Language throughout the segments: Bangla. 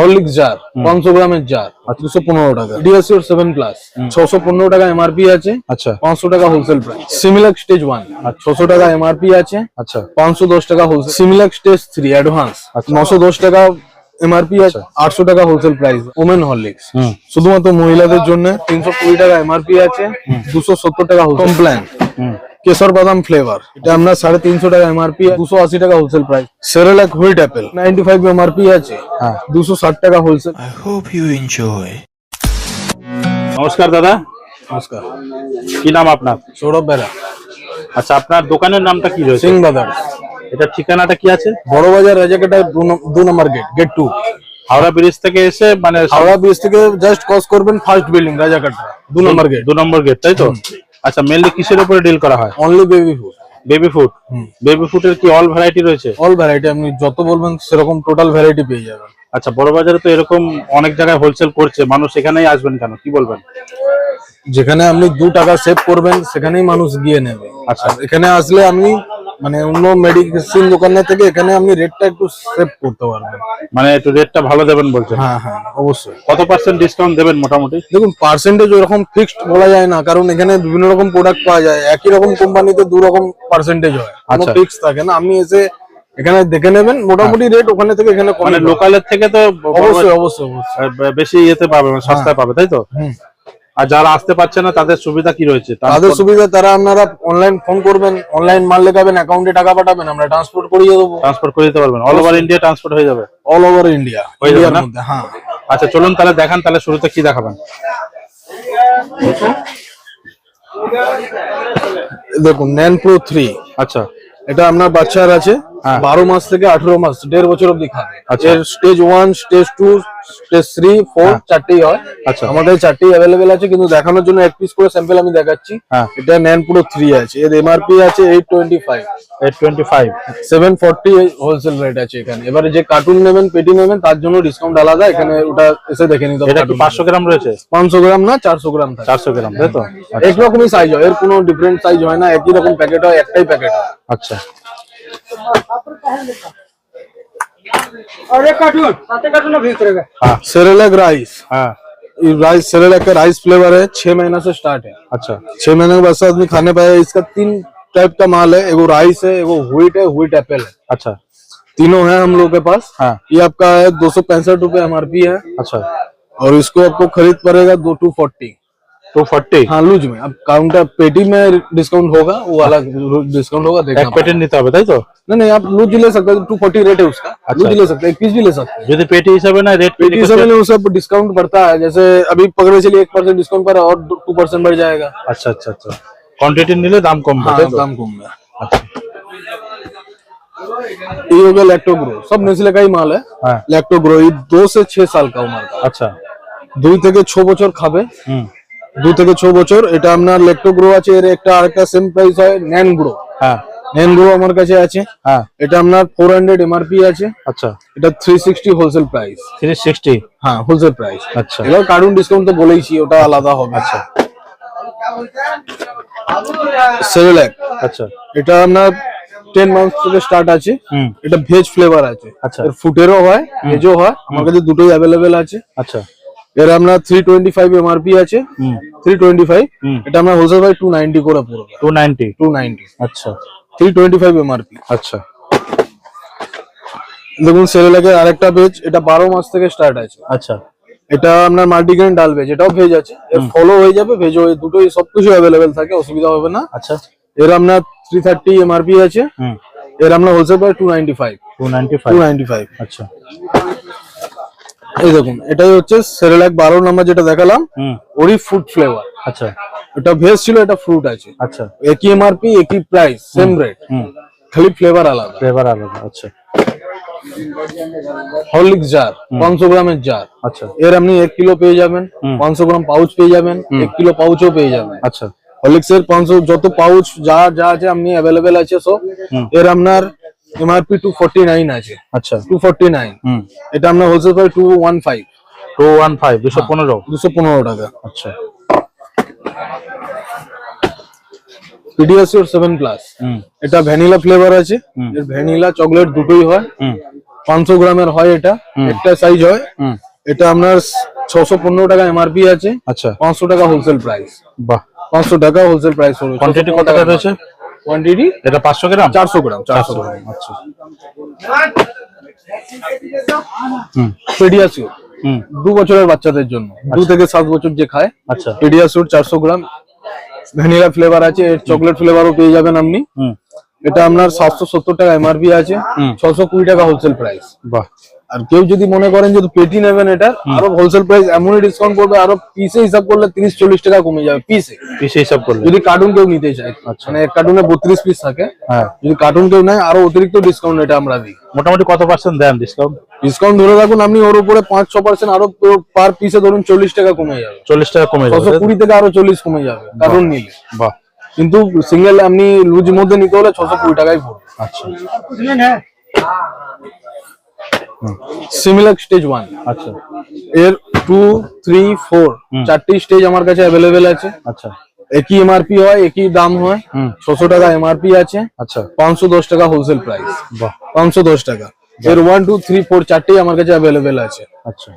হরলিক্স জার পাঁচশো গ্রামের জার দুশো পনেরো টাকা। ডিএসিওর সেভেন প্লাস ছশো পনেরো টাকা এমআরপি আছে আচ্ছা। পাঁচশো টাকা wholesale price Similac stage one ছশো টাকা এমআরপি আছে আচ্ছা। পাঁচশো দশ টাকা wholesale Similac stage three advance নশো দশ টাকা এমআরপি আছে আটশো টাকা হোলসেল প্রাইস ওমেন হরলিক্স শুধুমাত্র মহিলাদের জন্য তিনশো কুড়ি টাকা এমআরপি আছে দুশো সত্তর টাকা কমপ্ল্যান কেশর বাদাম ফ্লেভার এটা আপনার সাড়ে তিনশো টাকা এমআরপি দুশো আশি টাকা wholesale price Cerelac wheat apple ninety five MRP আছে। হ্যাঁ। দুশো ষাট টাকা wholesale I hope you enjoy. নমস্কার দাদা। নমস্কার। কি নাম আপনার? সৌরভ বেরা আচ্ছা আপনার দোকানের নামটা কি রয়েছে? সিং ব্রাদার্স এটা ঠিকানাটা কি আছে? বড় বাজার রাজাকাটা দু নম্বর gate gate two Howrah bridge থেকে এসে মানে হাওড়া ব্রিজ থেকে জাস্ট ক্রস করবেন ফার্স্ট বিল্ডিং রাজাকাটা। দু নম্বর গেট দু নম্বর গেট তাই তো? আচ্ছা মেনলি কিসের উপরে ডিল করা হয়? Only baby food baby food baby ফুডের কি অল ভ্যারাইটি রয়েছে? অল ভ্যারাইটি আপনি যত বলবেন সেরকম টোটাল ভ্যারাইটি পেয়ে যাবেন। আচ্ছা বড় বাজারে তো এরকম অনেক জায়গায় হোলসেল করছে মানুষ এখানেই আসবেন কেন? কি বলবেন? যেখানে আপনি দু টাকা সেভ করবেন সেখানেই মানুষ গিয়ে নেবে। আচ্ছা। এখানে আসলে আপনি মানে অন্য মেডিসিন দোকানের থেকে এখানে আপনি রেটটা একটু সেভ করতে পারবেন মানে একটু রেটটা ভালো দেবেন বলছেন? হ্যাঁ হ্যাঁ অবশ্যই। কত পার্সেন্ট ডিসকাউন্ট দেবেন মোটামুটি? দেখুন পার্সেন্টেজ ওরকম ফিক্সড বলা যায় না কারণ এখানে বিভিন্ন রকম প্রোডাক্ট পাওয়া যায়। একই রকম কোম্পানিতে দু রকম পার্সেন্টেজ হয়। কোনো আচ্ছা। ফিক্স থাকে না। আপনি এসে এখানে দেখে নেবেন মোটামুটি রেট ওখানে থেকে এখানে মানে লোকালের থেকে তো অবশ্যই অবশ্যই অবশ্যই। বেশি ইয়েতে পাবে মানে সস্তায় পাবে তাই তো। আর যারা আসতে পারছে না তাদের সুবিধা কি রয়েছে? তাদের সুবিধা তারা আপনারা অনলাইন ফোন করবেন অনলাইন মাল লেখাবেন অ্যাকাউন্টে টাকা পাঠাবেন আমরা ট্রান্সপোর্ট করিয়ে দেবো। ট্রান্সপোর্ট করে দিতে পারবেন। অল ওভার ইন্ডিয়া ট্রান্সপোর্ট হয়ে যাবে? অল ওভার ইন্ডিয়া হয়ে যাবে না? হ্যাঁ। আচ্ছা চলুন তাহলে দেখান তাহলে শুরুতে কি দেখাবেন? দেখুন ন্যান প্রো থ্রি আচ্ছা। এটা আপনার বাচ্চার আছে। বারো মাস থেকে আঠেরো মাস দেড় বছর অব্দি খাবে আচ্ছা। এর stage one stage two stage three four চারটেই হয়। আচ্ছা। আমাদের চারটেই অ্যাভেলেবেল আছে কিন্তু দেখানোর জন্য এক পিস করে স্যাম্পল আমি দেখাচ্ছি। হ্যাঁ। এটা ন্যান পুরো থ্রি আছে। এর এমআরপি আছে eight twenty five eight twenty five seven forty wholesale rate আছে এখানে। এবারে যে কার্টুন নেবেন পেটি নেবেন তার জন্য ডিসকাউন্ট আলাদা। এখানে ওটা এসে দেখে নিতে এটা কি পাঁচশো গ্রাম রয়েছে? পাঁচশো গ্রাম না চারশো গ্রাম চারশো গ্রাম তাই তো? একরকমই সাইজ হয়। এর কোনো ডিফারেন্ট সাইজ হয় না। একই রকম প্যাকেট হয় একটাই প্যাকেট হয়। আচ্ছা। और एक कार्टून। कार्टून भी उतरेगा राइस हाँ। राइस हाँ। सेरेलक का राइस फ्लेवर है छह महीना से स्टार्ट है। अच्छा। छह महीने के बाद से आदमी खाने पाया इसका तीन टाइप का माल है एगो राइस है एगो व्हीट है व्हीट एप्पल है। अच्छा। तीनों है हम लोग के पास। हाँ। ये आपका है दो सौ पैंसठ रूपए एम है। अच्छा। और इसको आपको खरीद पड़ेगा दो टू फोर्टी টু ফর্টি हाँ लूज में अब काउंटर पेटी में डिस्काउंट होगा वो अलग डिस्काउंट होगा এক देखना প্যাকেট নিতে হবে তাই তো पड़ेगा। नहीं नहीं आप लूज ले सकते हैं टू फोर्टी रेट है उसका लूज ले सकते हैं एक पीस भी ले सकते हैं যদি পেটি হিসাবে না রেট पेटी से मैंने उसे डिस्काउंट बढ़ता है जैसे अभी पकड़े चलिए एक परसेंट डिस्काउंट पर है और टू परसेंट बढ़ जाएगा আচ্ছা আচ্ছা আচ্ছা কোয়ান্টিটি নিলে দাম কমবে हाँ তাই তো दाम कम है আচ্ছা ये हो गया लैक्टोग्रो सब नेस्ले का ही माल है হ্যাঁ लैक्टोग्रो ये दो से छह साल का उम्र का আচ্ছা দুই থেকে ছ বছর খাবে দুই থেকে ছ বছর এটা আপনার ল্যাক্টোগ্রো আছে এর একটা আরেকটা সেম প্রাইস হয় ন্যান গ্রো হ্যাঁ। ন্যান গ্রো আমার কাছে আছে। হ্যাঁ। এটা আপনার ফোর হান্ড্রেড এমআরপি আছে। আচ্ছা। এটা three sixty wholesale price three sixty হ্যাঁ হোলসেল প্রাইস আচ্ছা। এবার কার্টুন ডিসকাউন্ট তো বলেইছি ওটা আলাদা হবে। আচ্ছা। সেরেলাক আচ্ছা। এটা আপনার টেন মান্থ থেকে স্টার্ট আছে। এটা ভেজ ফ্লেভার আছে। আচ্ছা। ফুটেরও হয় ভেজও হয়। আমার কাছে দুটোই অ্যাভেলেবেল আছে। আচ্ছা। এর টোয়েন্টি ফাইভ এমআরপি আছে। হুম। থ্রি টোয়েন্টি ফাইভ হুম। এটা আপনার হোলসেল টু নাইনটি করে পুরো। টু নাইনটি টু নাইনটি আচ্ছা। থ্রি টোয়েন্টি ফাইভ এমআরপি আচ্ছা। দেখুন সেরেলাকের আরেকটা ভেজ এটা বারো মাস থেকে স্টার্ট আছে। আচ্ছা। এটা আপনার মাল্টিগ্রেন ডাল ভেজ এটাও ভেজ আছে। এর ফলো হয়ে যাবে ভেজ হয়ে দুটোই সবকিছু অ্যাভেলেবেল থাকে অসুবিধা হবে না। আচ্ছা। এর আপনার থ্রি থার্টি এমআরপি আছে এর আপনার wholesale price two ninety five two ninety two five ninety five আচ্ছা। এই দেখুন এটাই হচ্ছে সেরেলাক বারো নাম্বার যেটা দেখালাম হুম। ওরই ফুড ফ্লেভার আচ্ছা। এটা ভেজ ছিল এটা ফ্রুট আছে। আচ্ছা। একই এমআরপি একই প্রাইস সেম রেট হুম। খালি ফ্লেভার আলাদা। ফ্লেভার আলাদা আচ্ছা। হরলিক্স জার পাঁচশো গ্রামের জার আচ্ছা। এর আপনি এক কিলো পেয়ে যাবেন পাঁচশো গ্রাম পাউচ পেয়ে যাবেন এক কিলো পাউচও পেয়ে যাবেন। আচ্ছা। হরলিক্স এর পাঁচশো যত পাউচ যা যা আছে আপনি অ্যাভেলেবেল আছে সব। এর আপনার এমআরপি টু ফোর্টি নাইন আছে। আচ্ছা। টু ফোর্টি নাইন হুম। এটা আপনার wholesale price two one five two one five দুশো পনেরো। দুশো পনেরো টাকা। আচ্ছা। পিডিয়াসিওর সেভেন প্লাস হুম। এটা ভ্যানিলা ফ্লেভার আছে। এর ভ্যানিলা চকলেট দুটোই হয়। হুম। পাঁচশো গ্রামের হয় এটা। একটা সাইজ হয়। হুম। এটা আপনার ছশো পনেরো টাকা এমআরপি আছে। আচ্ছা। পাঁচশো টাকা হোলসেল প্রাইস বাহ। পাঁচশো টাকা হোলসেল প্রাইস কোয়ান্টিটি কতটা রয়েছে? কোয়ান্টিটি এটা পাঁচশো গ্রাম? চারশো গ্রাম চারশো গ্রাম আচ্ছা। হুম। পেডিয়াসিওর হুম। দু বছরের বাচ্চাদের জন্য। দু থেকে সাত বছর যে খায় আচ্ছা। পেডিয়াসিওর চারশো গ্রাম। ভ্যানিলা ফ্লেভার আছে এর চকলেট ফ্লেভারও পেয়ে যাবেন আপনি। হুম। এটা আপনার সাতশো সত্তর টাকা এমআরপি আছে হুম। ছশো কুড়ি টাকা হোলসেল প্রাইস বাহ। আর কেউ যদি মনে করেন যে পেটি নেবেন এটা আরও হোলসেল প্রাইস এমনই ডিসকাউন্ট করবে আরও পিসে হিসাব করলে তিরিশ চল্লিশ টাকা কমে যাবে পিসে পিসে হিসাব করলে। যদি কার্টুন কেউ নিতে চায় মানে এক কার্টুনে বত্রিশ পিস থাকে হ্যাঁ। যদি কার্টুন কেউ নেয় আরও অতিরিক্ত ডিসকাউন্ট এটা আমরা দিই। মোটামুটি কত পার্সেন্ট দেন ডিসকাউন্ট ডিসকাউন্ট ধরে রাখুন আপনি ওর উপরে পাঁচ ছ পার্সেন্ট আরও পার পিসে ধরুন চল্লিশ টাকা কমে যাবে। চল্লিশ টাকা কমে যাবে ছশো কুড়ি থেকে আরও চল্লিশ কমে যাবে কার্টুন নিলে। বাহ। কিন্তু সিঙ্গেল আপনি লুজ মধ্যে নিতে হলে ছশো কুড়ি টাকাই পড়বে। আচ্ছা। সিমিলার স্টেজ ওয়ান আচ্ছা। এর টু থ্রি ফোর চারটি স্টেজ আমার কাছে অ্যাভেলেবেল আছে। আচ্ছা। একই এমআরপি হয় একই দাম হয় ছশো টাকা এমআরপি আছে আচ্ছা। পাঁচশো দশ টাকা হোলসেল প্রাইস বাহ। পাঁচশো দশ টাকা। এর ওয়ান টু থ্রি ফোর চারটেই আমার কাছে অ্যাভেলেবেল আছে। আচ্ছা।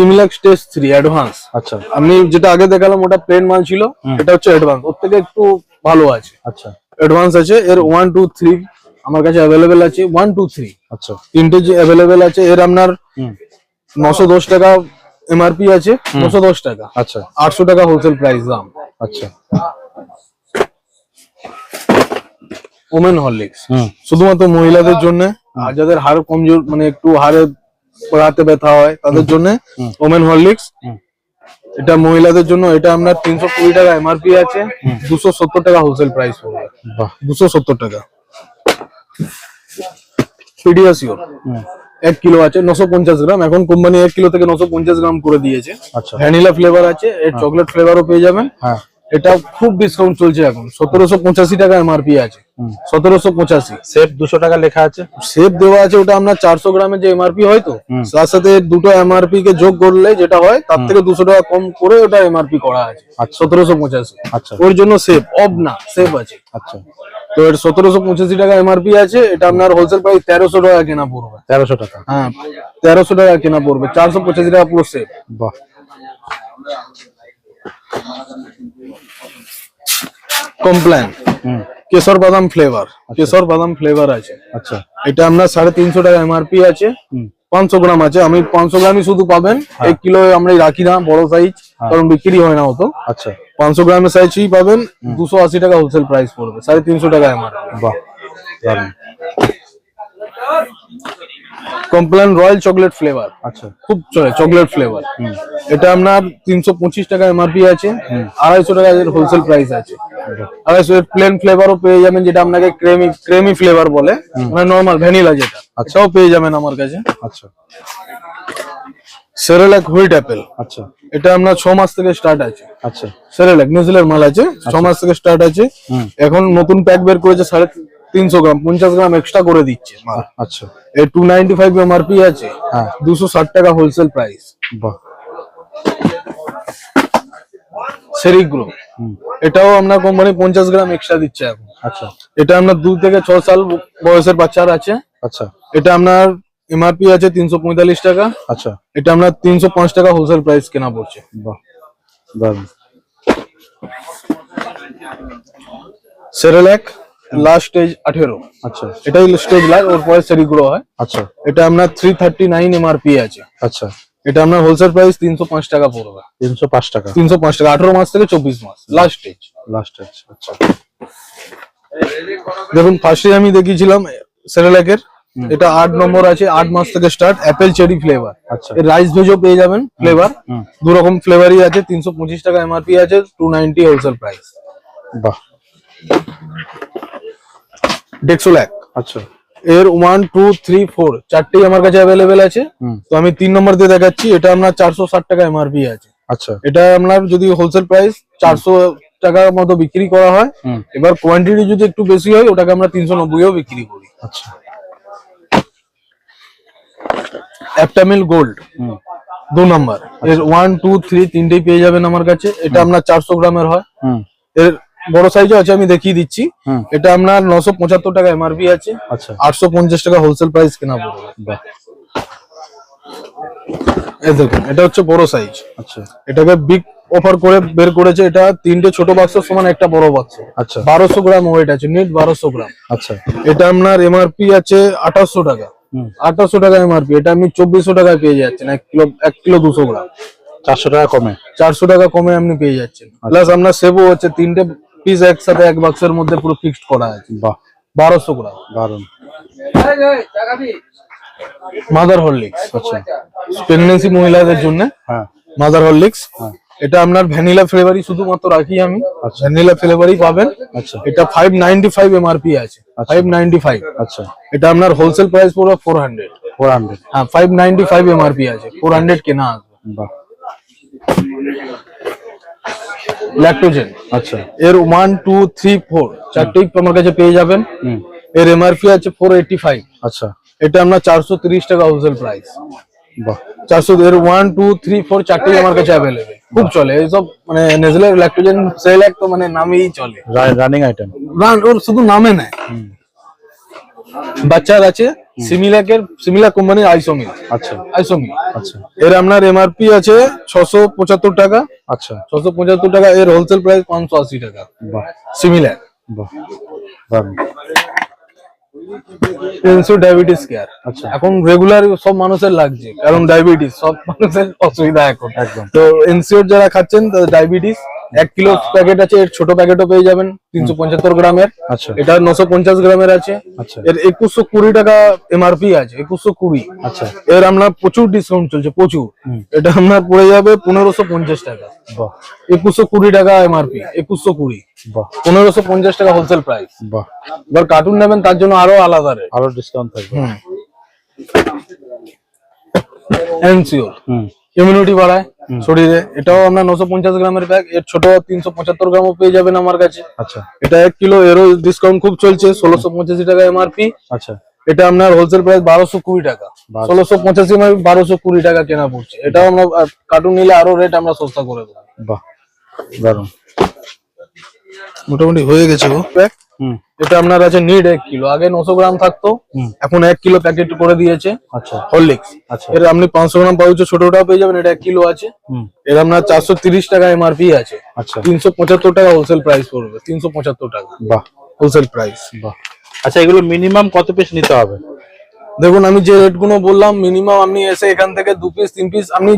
সিমিলার স্টেজ থ্রি অ্যাডভান্স আচ্ছা। আমি যেটা আগে দেখালাম ওটা প্লেন মাল ছিল এটা হচ্ছে অ্যাডভান্স ওর থেকে একটু ভালো আছে। আচ্ছা। অ্যাডভান্স আছে এর ওয়ান টু থ্রি আমার কাছে অ্যাভেলেবেল আছে ওয়ান টু থ্রি আচ্ছা। তিনটে যে অ্যাভেলেবেল আছে এর আপনার নশো দশ টাকা এমআরপি আছে নশো দশ টাকা। আচ্ছা। আটশো টাকা হোলসেল প্রাইস দাম। আচ্ছা। ওমেন হরলিক্স শুধুমাত্র মহিলাদের জন্য আর যাদের হাড় কমজোর মানে একটু হাড়ে হাতে ব্যথা হয় তাদের জন্য। ওমেন হরলিক্স এটা মহিলাদের জন্য এটা আপনার তিনশো কুড়ি টাকা এমআরপি আছে। দুশো সত্তর টাকা হোলসেল প্রাইস পড়বে বাহ। দুশো সত্তর টাকা। পিডিয়াসিওর হুম। এক কিলো আছে নশো পঞ্চাশ গ্রাম। এখন কোম্পানি এক কিলো থেকে নশো পঞ্চাশ গ্রাম করে দিয়েছে। আচ্ছা। ভ্যানিলা ফ্লেভার আছে এর চকলেট ফ্লেভারও পেয়ে যাবেন। হ্যাঁ। এটা খুব ডিসকাউন্ট চলছে এখন। সতেরোশো পঁচাশি টাকা এমআরপি আছে। সতেরোশো পঁচাশি। সেট দুশো টাকা লেখা আছে। সেভ দেওয়া আছে ওটা আপনার চারশো গ্রামের যে এমআরপি হয় তো। তার সাথে দুটো এমআরপি কে যোগ করলে যেটা হয় তার থেকে দুশো টাকা কম করে ওটা এমআরপি করা আছে। আচ্ছা। সতেরোশো পঁচাশি। আচ্ছা। ওর জন্য সেফ অব না সেভ আছে। আচ্ছা। তো এর সতেরোশো পঁচাশি টাকা এমআরপি আছে এটা আপনার হোলসেল প্রাইস তেরোশো টাকা কেনা পড়বে। তেরোশো টাকা। হ্যাঁ তেরোশো টাকা কেনা পড়বে চারশো পঁচাশি টাকা পুরো সেফ বাহ। কমপ্ল্যান কেশর বাদাম ফ্লেভার কেশর বাদাম ফ্লেভার আছে। আচ্ছা। এটা আপনার সাড়ে তিনশো টাকা এমআরপি আছে। পাঁচশো গ্রাম আছে। আমি পাঁচশো গ্রামই শুধু পাবেন। এক কিলো আমরা রাখি না বড় সাইজ কারণ বিক্রি হয় না অত। আচ্ছা। পাঁচশো গ্রামের সাইজই পাবেন। দুশো আশি টাকা হোলসেল প্রাইস পড়বে। সাড়ে তিনশো টাকা এমআরপি বাহ কমপ্ল্যান রয়্যাল চকলেট ফ্লেভার। আচ্ছা। খুব চলে চকলেট ফ্লেভার। এটা আপনার তিনশো পঁচিশ টাকা এমআরপি আছে আড়াইশো টাকা এর হোলসেল প্রাইস আছে। আড়াইশো এর প্লেন ফ্লেভারও পেয়ে যাবেন যেটা আপনাকে ক্রেমি ক্রেমি ফ্লেভার বলে মানে নর্মাল ভ্যানিলা যেটা। আচ্ছাও পেয়ে যাবেন আমার কাছে। আচ্ছা। সেরেলাক হুইট অ্যাপেল আচ্ছা। এটা আপনার ছ মাস থেকে স্টার্ট আছে। আচ্ছা। সেরেলাক নিউজিল্যান্ড মাল আছে ছ মাস থেকে স্টার্ট আছে। এখন নতুন প্যাক বের করেছে সাড়ে তিনশো গ্রাম পঞ্চাশ গ্রাম এক্সট্রা করে দিচ্ছে আচ্ছা। এর টু নাইনটি ফাইভ এমআরপি আছে হ্যাঁ। দুশো ষাট টাকা হোলসেল প্রাইস বাহ। সেরিগ্রো এটাও আপনার কোম্পানি পঞ্চাশ গ্রাম এক্সট্রা দিচ্ছে এখন। আচ্ছা। এটা আপনার দু থেকে ছ সাল বয়সের বাচ্চারা আছে। আচ্ছা। এটা আপনার এমআরপি আছে তিনশো পঁয়তাল্লিশ টাকা। আচ্ছা। এটা আপনার তিনশো পাঁচ টাকা হোলসেল প্রাইস কেনা পড়ছে। বাহ। দারুণ। সেরেলাক লাস্ট স্টেজ আঠেরো। আচ্ছা। এটাই স্টেজ লাগ ওর পরে সেরিগ্রো হয়। আচ্ছা। এটা আপনার থ্রি থার্টি নাইন এমআরপি আছে। আচ্ছা। এটা আপনার হোলসেল প্রাইস তিনশো পাঁচ টাকা পড়বে। তিনশো পাঁচ টাকা। তিনশো পাঁচ টাকা আঠারো মাস থেকে চব্বিশ মাস লাস্ট স্টেজ লাস্ট আচ্ছা। দেখুন ফার্স্টে আমি দেখিয়েছিলাম সেরেলাকের এটা আট নম্বর আছে আট মাস থেকে স্টার্ট অ্যাপেল চেরি ফ্লেভার আচ্ছা। রাইস ভেজও পেয়ে যাবেন ফ্লেভার দু রকম ফ্লেভারই আছে তিনশো পঁচিশ টাকা এমআরপি আছে টু নাইনটি হোলসেল প্রাইস বাহ। ডেক্সোল্যাক আচ্ছা। এর ওয়ান টু থ্রি ফোর চারটেই আমার কাছে অ্যাভেলেবেল আছে। তো আমি তিন নম্বর দিয়ে দেখাচ্ছি এটা আপনার চারশো ষাট টাকা এমআরপি আছে। আচ্ছা। এটা আপনার যদি হোলসেল প্রাইস চারশো টাকার মতো বিক্রি করা হয় এবার কোয়ান্টিটি যদি একটু বেশি হয় ওটাকে আমরা তিনশো নব্বইও বিক্রি করি। আচ্ছা। অ্যাপটামিল গোল্ড দু নম্বর। এর ওয়ান টু থ্রি তিনটেই পেয়ে যাবেন আমার কাছে। এটা আপনার চারশো গ্রামের হয়। হুম। এর বড় সাইজও আছে আমি দেখিয়ে দিচ্ছি। এটা আপনার নশো পঁচাত্তর টাকা এমআরপি আছে। আচ্ছা। আটশো পঞ্চাশ টাকা হোলসেল প্রাইস কেনা পড়বে এই দেখুন এটা হচ্ছে বড় সাইজ আচ্ছা। এটাকে বিগ অফার করে বের করেছে এটা তিনটে ছোট বাক্স সমান একটা বড় বাক্স আচ্ছা। বারোশো গ্রাম ওয়েট আছে নিট বারোশো গ্রাম। আচ্ছা। এটা আপনার এমআরপি আছে আঠাশশো টাকা। আঠাশশো টাকা এমআরপি এটা আপনি চব্বিশশো টাকায় পেয়ে যাচ্ছেন এক কিলো এক কিলো দুশো গ্রাম। চারশো টাকা কমে। চারশো টাকা কমে আপনি পেয়ে যাচ্ছেন। প্লাস আপনার সেবও হচ্ছে তিনটে পিস একসাথে এক বাক্সের মধ্যে পুরো ফিক্সড করা আছে। বাহ। বারোশো গ্রাম দারুণ মাদার হরলিক্স আচ্ছা। প্রেগনেন্সি মহিলাদের জন্য হ্যাঁ। মাদার হরলিক্স হ্যাঁ। এটা আপনার ভ্যানিলা ফ্লেভারই শুধুমাত্র রাখি আমি। আচ্ছা। ভ্যানিলা ফ্লেভারই পাবেন। আচ্ছা। এটা ফাইভ নাইনটি ফাইভ এমআরপি আছে। আচ্ছা। ফাইভ নাইনটি ফাইভ আচ্ছা। এটা আপনার হোলসেল প্রাইস পুরো ফোর হান্ড্রেড ফোর হান্ড্রেড হ্যাঁ ফাইভ নাইনটি ফাইভ এমআরপি আছে। ফোর হান্ড্রেড কেনা আসবে বাহ। ল্যাক্টোজেন আচ্ছা। এর ওয়ান টু থ্রি ফোর চারটেই আমার কাছে পেয়ে যাবেন। এর এমআরপি আছে ফোর এইটি ফাইভ আচ্ছা। এটা আপনার চারশো তিরিশ টাকা হোলসেল প্রাইস বাহ। চারশো এর ওয়ান টু থ্রি ফোর চারটেই আমার কাছে অ্যাভেলেবেল খুব চলে। এইসব মানে নেজলের ল্যাকটোজেন সেল এক তো মানে নামেই চলে। রানিং আইটেম শুধু নামে নেয় বাচ্চার আছে সিমিলাকের সিমিলা কোম্পানির আইসোমিল আচ্ছা। আইসোমিল আচ্ছা। এর আপনার এমআরপি আছে ছশো পঁচাত্তর টাকা। আচ্ছা। ছশো পঁচাত্তর টাকা এর হোলসেল প্রাইস পাঁচশো আশি টাকা। সিমিলার বাহ। ডায়াবেটিস কেয়ার আচ্ছা। এখন রেগুলার সব মানুষের লাগছে কারণ ডায়াবেটিস সব মানুষের অসুবিধা এখন। একদম। তো এনসিওর যারা খাচ্ছেন ডায়াবেটিস এক কিলো প্যাকেট আছে এর ছোট প্যাকেটও পেয়ে যাবেন তিনশো পঁচাত্তর গ্রামের। আচ্ছা। এটা নশো পঞ্চাশ গ্রামের আছে। আচ্ছা। এর একুশশো কুড়ি টাকা এমআরপি আছে একুশশো কুড়ি। আচ্ছা। এর আপনার প্রচুর ডিসকাউন্ট চলছে প্রচুর। এটা আপনার পড়ে যাবে পনেরোশো পঞ্চাশ টাকা। বাহ। একুশশো কুড়ি টাকা এমআরপি একুশশো কুড়ি। বাহ। পনেরোশো পঞ্চাশ টাকা হোলসেল প্রাইস বাহ। এবার কার্টুন নেবেন তার জন্য আরও আলাদা রেট আরও ডিসকাউন্ট থাকবে। এনসিওর হুম। ইমিউনিটি বাড়ায়। শরীরে। এটাও আপনার নশো পঞ্চাশ গ্রামের ব্যাগ এর ছোট তিনশো পঁচাত্তর গ্রামও পেয়ে যাবেন আমার কাছে। আচ্ছা। এটা এক কিলো এরও ডিসকাউন্ট খুব চলছে ষোলোশো পঁচাশি টাকা এমআরপি আচ্ছা। এটা আপনার হোলসেল প্রাইস বারোশো কুড়ি টাকা। ষোলোশো পঁচাশি এমআরপি বারোশো কুড়ি টাকা কেনা পড়ছে। এটাও আমরা কার্টুন নিলে আরও রেট আমরা সস্তা করে দেবো। বাহ দারুণ মোটামুটি হয়ে গেছে ও প্যাক হুম। এটা আপনার আছে নিড এক কিলো। আগে নশো গ্রাম থাকতো এখন এক কিলো প্যাকেট করে দিয়েছে আচ্ছা। হরলিক্স আচ্ছা। এর আপনি পাঁচশো গ্রাম পাউচে ছোটটাও পেয়ে যাবেন এটা এক কিলো আছে। এর আপনার চারশো তিরিশ টাকা এমআরপি আছে। আচ্ছা। তিনশো পঁচাত্তর টাকা হোলসেল প্রাইস পড়বে তিনশো পঁচাত্তর টাকা। বাহ। হোলসেল প্রাইস বাহ। আচ্ছা এগুলো মিনিমাম কত পিস নিতে হবে? দেখুন আমি যে রেটগুলো বললাম মিনিমাম আপনি এসে এখান থেকে দু পিস তিন পিস আপনি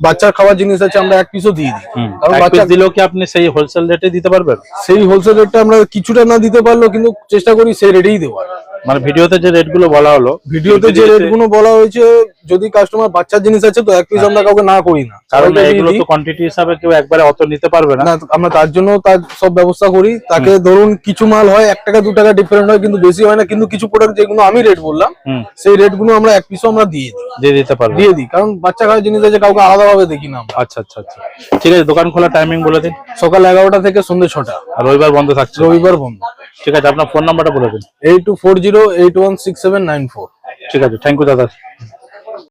বাচ্চার খাওয়ার জিনিস আছে আমরা এক পিসও দিয়ে দিই। কারণ বাচ্চা দিলেও কি আপনি সেই হোলসেল রেটে দিতে পারবেন? সেই হোলসেল রেটটা আমরা কিছুটা না দিতে পারলেও কিন্তু চেষ্টা করি সেই রেটেই দেওয়ার। মানে ভিডিওতে যে রেটগুলো বলা হলো ভিডিওতে যে রেটগুলো বলা হয়েছে যদি কাস্টমার বাচ্চার জিনিস আছে তো এক পিস আমরা কাউকে না করি না। কারণ এগুলো তো কোয়ান্টিটি হিসাবে কেউ একবারে অত নিতে পারবে না। আমরা তার জন্য তার সব ব্যবস্থা করি। তাকে ধরুন কিছু মাল হয় এক টাকা দু টাকা ডিফারেন্ট হয় কিন্তু বেশি হয় না কিন্তু কিছু প্রোডাক্ট যেগুলো আমি রেট বললাম সেই রেটগুলো আমরা এক পিসও আমরা দিয়ে দিই। দিয়ে দিতে পারব। দিয়ে দিই কারণ বাচ্চা খাওয়ার জিনিস আছে কাউকে আলাদা ভাবে দেখি না আচ্ছা আচ্ছা আচ্ছা। ঠিক আছে দোকান খোলা টাইমিং বলে দিন। সকাল এগারোটা থেকে সন্ধ্যে ছটা। আর রবিবার বন্ধ থাকছে। রবিবার বন্ধ। ঠিক আছে আপনার ফোন নাম্বারটা বলে দিন। Eight two four zero eight one six seven nine four. ঠিক আছে থ্যাংক ইউ দাদা।